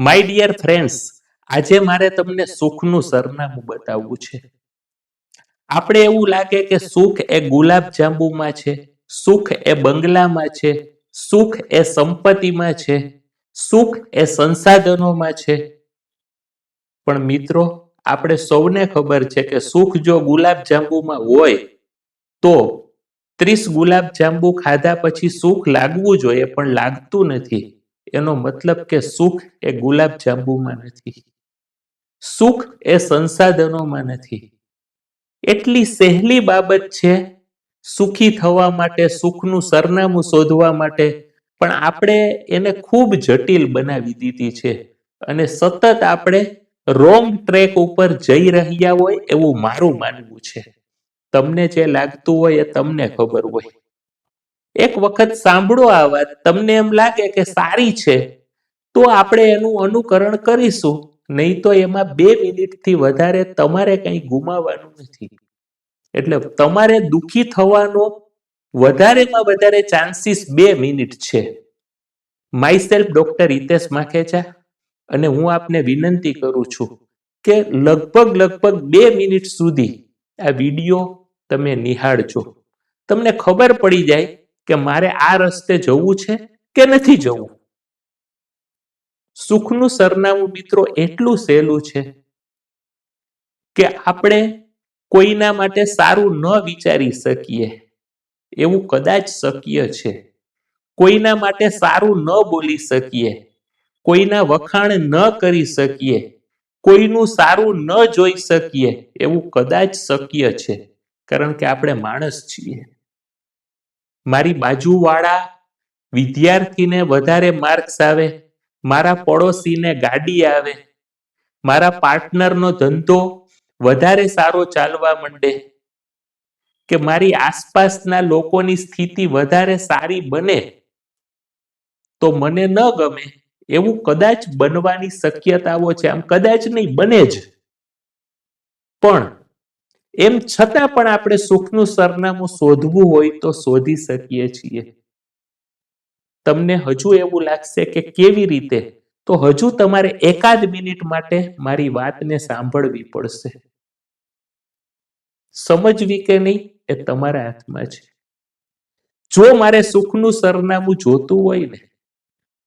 My dear friends આજે મારે તમને સુખનું સરનામું બતાવવું છે. આપણે એવું લાગે કે સુખ એ ગુલાબ જાંબુમાં છે, સુખ એ બંગલામાં છે, સુખ એ સંપત્તિમાં છે, સુખ એ સંસાધનોમાં છે. પણ મિત્રો, આપણે સૌને ખબર છે કે સુખ જો ગુલાબ જાંબુમાં હોય, તો ત્રીસ ગુલાબ જાંબુ ખાધા પછી સુખ લાગવું જોઈએ, પણ લાગતું નથી. એનો મતલબ કે સુખ એ ગુલાબ જાંબુમાં નથી. સુખ એ સંસાધનોમાં નથી. એટલી સહેલી બાબત છે સુખી થવા માટે, સુખનું સરનામું શોધવા માટે, પણ આપણે એને ખૂબ જટિલ બનાવી દીધી છે. અને સતત આપણે રોંગ ટ્રેક ઉપર જઈ રહ્યા હોય એવું મારું માનવું છે. તમને જે લાગતું હોય એ તમને ખબર હોય. એક વખત સાંભળો આ વાત. તમને એમ લાગે કે સારી છે. તો આપણે એનું અનુકરણ કરીશું. નહીં તો એમાં બે મિનિટથી વધારે તમારે કંઈ ગુમાવવાનું નથી. એટલે તમારે દુઃખી થવાનો વધારેમાં વધારે ચાન્સીસ બે મિનિટ છે. Myself doctor Hitesh Makhecha અને હું આપને વિનંતી કરું છું કે લગભગ લગભગ બે મિનિટ સુધી આ વીડિયો તમે નિહાળજો. તમને ખબર પડી જાય કે મારે આ રસ્તે જવું છે કે નથી જવું? સુખનું સરનામું મિત્રો એટલું સહેલું છે કે આપણે કોઈના માટે સારું ન વિચારી શકીએ. એવું કદાચ શક્ય છે. કોઈના માટે સારું ન બોલી શકીએ. કોઈના વખાણ ન કરી શકીએ. કોઈનું સારું ન જોઈ શકીએ. એવું કદાચ શક્ય છે. કારણ કે આપણે માણસ છીએ. મારી બાજુવાળા વિદ્યાર્થીને વધારે માર્ક્સ આવે, મારા પડોશીને ગાડી આવે, મારા પાર્ટનરનો ધંધો વધારે સારો ચાલવા માંડે, કે મારી આસપાસના લોકોની સ્થિતિ વધારે સારી બને, તો મને ન ગમે. એવું કદાચ બનવાની શક્યતાઓ છે. આમ કદાચ નહીં, બને જ. પણ એમ છતાં પણ આપણે સુખનું સરનામું શોધવું હોય તો શોધી શકીએ છીએ. તમને હજુ એવું લાગશે કે કેવી રીતે? તો હજુ તમારે એકાદ મિનિટ માટે મારી વાતને સાંભળવી પડશે. સમજવી કે નહીં એ તમારા હાથમાં છે. જો મારે સુખનું સરનામું જોતું હોય ને,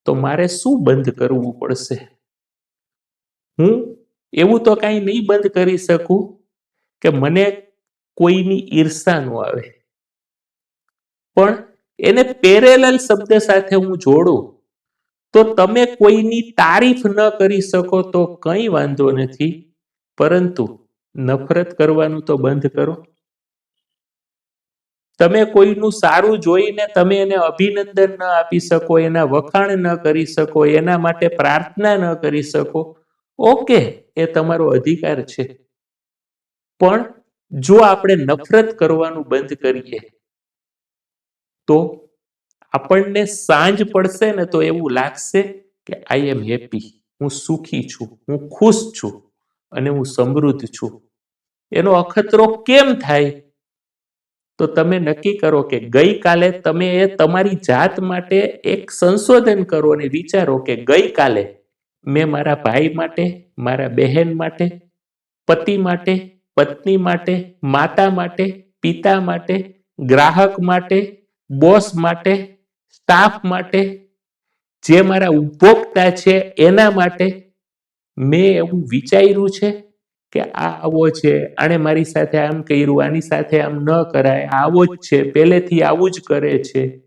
તો મારે શું બંધ કરવું પડશે? હું એવું તો કાંઈ નહીં બંધ કરી શકું કે મને કોઈની ઈર્ષા ન આવે. પણ એને પેરેલલ શબ્દ સાથે હું જોડું, તો તમે કોઈની તારીફ ન કરી શકો તો કંઈ વાંધો નથી, પરંતુ નફરત કરવાનું તો બંધ કરો. તમે કોઈનું સારું જોઈને તમે એને અભિનંદન ન આપી શકો, એના વખાણ ન કરી શકો, એના માટે પ્રાર્થના ન કરી શકો, ઓકે, એ તમારો અધિકાર છે. પણ જો આપણે નફરત કરવાનું બંધ કરીએ, તો આપણને સાંજ પડશે ને તો એવું લાગશે કે આઈ એમ હેપી હું સુખી છું, હું ખુશ છું અને હું સમૃદ્ધ છું. એનો અખતરો કેમ થાય? તો તમે નક્કી કરો કે ગઈકાલે તમે એ તમારી જાત માટે એક સંશોધન કરો અને વિચારો કે ગઈકાલે મેં મારા ભાઈ માટે, મારા બહેન માટે, પતિ માટે પત્ની માટે, માતા માટે, પિતા માટે, ગ્રાહક માટે, બોસ માટે, સ્ટાફ માટે, જે મારા ઉપભોક્તા છે એના માટે મેં એવું વિચાર્યું છે કે આ આવો છે. આણે મારી સાથે આમ કર્યું, આની સાથે આમ ન કરાય, આવો જ છે, પહેલેથી આવું જ કરે છે.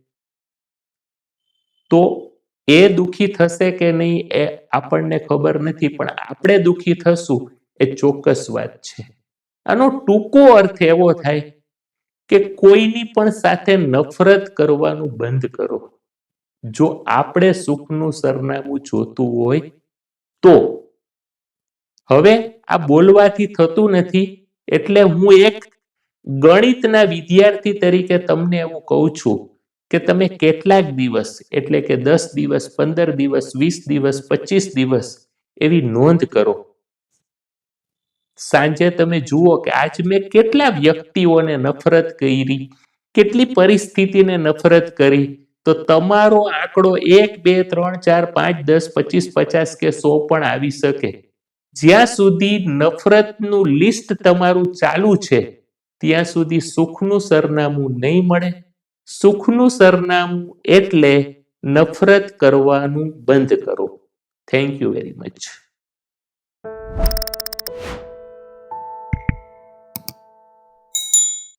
તો એ દુખી થશે કે નહીં એ આપણને ખબર નથી, પણ આપણે દુખી થશું એ ચોક્કસ વાત છે. આનો ટૂંકો અર્થ એવો થાય કે કોઈની પણ સાથે નફરત કરવાનું બંધ કરો. જો આપણે સુખનું સરનામું જોતું હોય તો. હવે આ બોલવાથી થતું નથી એટલે હું એક ગણિતના વિદ્યાર્થી તરીકે તમને એવું કહું છું કે તમે કેટલાક દિવસ એટલે કે દસ દિવસ, પંદર દિવસ, વીસ દિવસ, પચીસ દિવસ એવી નોંધ કરો. સાંજે તમે જુઓ કે આજ મેં કેટલા વ્યક્તિઓને નફરત કરી, કેટલી પરિસ્થિતિને નફરત કરી. તો તમારો આંકડો એક, બે, ત્રણ, ચાર, પાંચ, દસ, પચીસ, પચાસ કે સો પણ આવી શકે. જ્યાં સુધી નફરતનું લિસ્ટ તમારું ચાલુ છે, ત્યાં સુધી સુખનું સરનામું નહીં મળે. સુખનું સરનામું એટલે નફરત કરવાનું બંધ કરો. Thank you very much